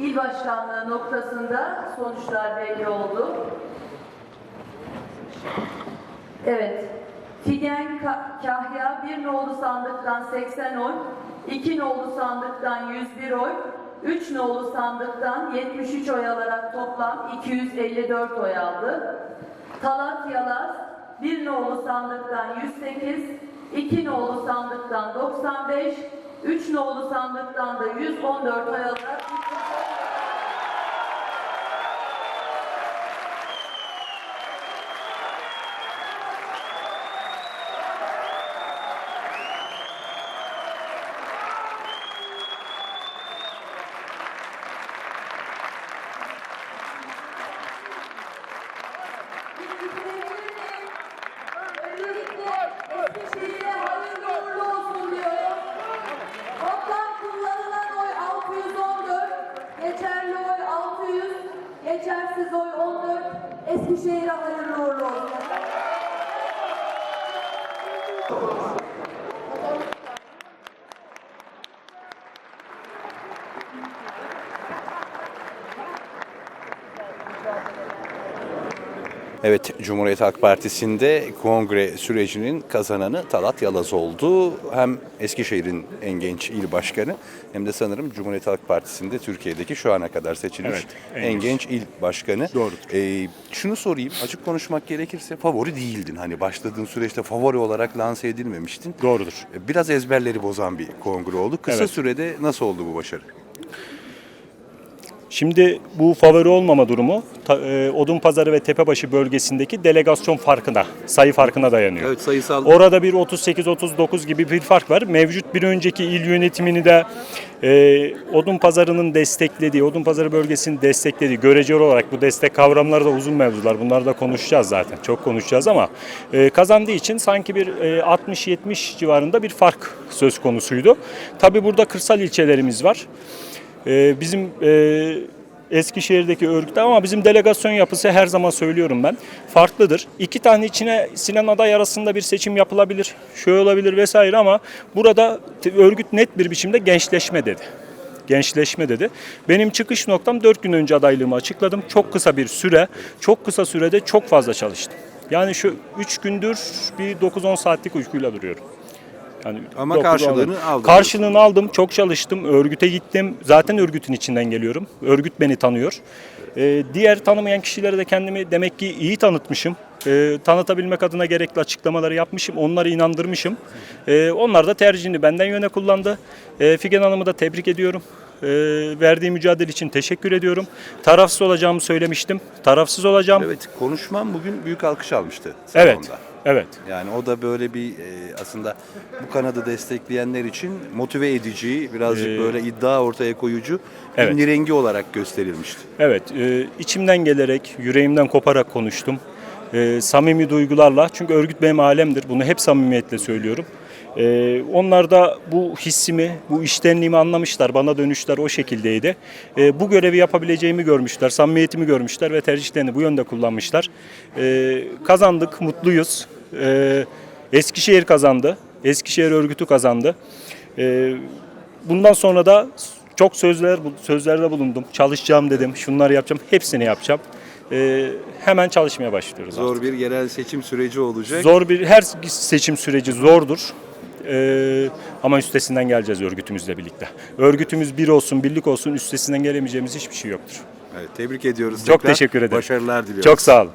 il başkanlığı noktasında sonuçlar belli oldu. Evet. Figen Ka- Kahya bir nolu sandıktan 80 oy, 2 nolu sandıktan 101 oy, 3 nolu sandıktan 73 oy alarak toplam 254 oy aldı. Talat Yalaz bir nolu sandıktan 108, 2 nolu sandıktan 95, 3 nolu sandıktan da 114 oy alarak Teşekkür ederim. Evet, Cumhuriyet Halk Partisi'nde kongre sürecinin kazananı Talat Yalaz oldu. Hem Eskişehir'in en genç il başkanı hem de sanırım Cumhuriyet Halk Partisi'nde Türkiye'deki şu ana kadar seçilmiş Evet, en en, genç. il başkanı. Doğrudur. Ee, şunu sorayım, açık konuşmak gerekirse favori değildin. Hani başladığın süreçte favori olarak lanse edilmemiştin. Doğrudur. Biraz ezberleri bozan bir kongre oldu. Kısa Evet. sürede nasıl oldu bu başarı? Şimdi bu favori olmama durumu e, Odunpazarı ve Tepebaşı bölgesindeki delegasyon farkına, sayı farkına dayanıyor. Evet, sayısal- Orada bir 38-39 gibi bir fark var. Mevcut bir önceki il yönetimini de e, Odunpazarı'nın desteklediği, Odunpazarı bölgesinin desteklediği, göreceli olarak bu destek kavramları da uzun mevzular. Bunları da konuşacağız zaten. Çok konuşacağız ama e, kazandığı için sanki bir e, 60-70 civarında bir fark söz konusuydu. Tabii burada kırsal ilçelerimiz var. Ee, bizim e, Eskişehir'deki örgütler ama bizim delegasyon yapısı her zaman söylüyorum ben farklıdır. İki tane içine sinen aday arasında bir seçim yapılabilir, şöyle olabilir vesaire ama burada örgüt net bir biçimde gençleşme dedi. Gençleşme dedi. Benim çıkış noktam 4 gün önce adaylığımı açıkladım. Çok kısa bir süre, çok kısa sürede çok fazla çalıştım. Yani şu 3 gündür bir 9-10 saatlik uykuyla duruyorum. Yani Ama on- karşılığını aldın. Karşılığını aldım. Çok çalıştım. Örgüte gittim. Zaten örgütün içinden geliyorum. Örgüt beni tanıyor. Ee, diğer tanımayan kişilere de kendimi demek ki iyi tanıtmışım. Ee, tanıtabilmek adına gerekli açıklamaları yapmışım. Onları inandırmışım. Ee, onlar da tercihini benden yöne kullandı. Ee, Figen Hanım'ı da tebrik ediyorum. Ee, verdiği mücadele için teşekkür ediyorum. Tarafsız olacağımı söylemiştim. Tarafsız olacağım. Evet, konuşmam bugün büyük alkış almıştı salonda. Evet. Yani o da böyle bir e, aslında bu kanadı destekleyenler için motive edici, birazcık böyle iddia ortaya koyucu evet. bir rengi olarak gösterilmişti. Evet, e, içimden gelerek, yüreğimden koparak konuştum. E, samimi duygularla, çünkü örgüt benim alemdir. Bunu hep samimiyetle söylüyorum. E, onlar da bu hissimi, bu iştenliğimi anlamışlar. Bana dönüşler o şekildeydi. E, bu görevi yapabileceğimi görmüşler, samimiyetimi görmüşler ve tercihlerini bu yönde kullanmışlar. E, kazandık, mutluyuz. E, Eskişehir kazandı, Eskişehir örgütü kazandı. E, bundan sonra da çok sözler sözlerde bulundum. Çalışacağım dedim. Şunları yapacağım. Hepsini yapacağım. Ee, hemen çalışmaya başlıyoruz. artık. Zor bir yerel seçim süreci olacak. Zor bir her seçim süreci zordur. Ee, ama üstesinden geleceğiz örgütümüzle birlikte. Örgütümüz bir olsun, birlik olsun üstesinden gelemeyeceğimiz hiçbir şey yoktur. Evet, tebrik ediyoruz. Çok tekrar. teşekkür ederim. Başarılar diliyoruz. Çok sağ olun.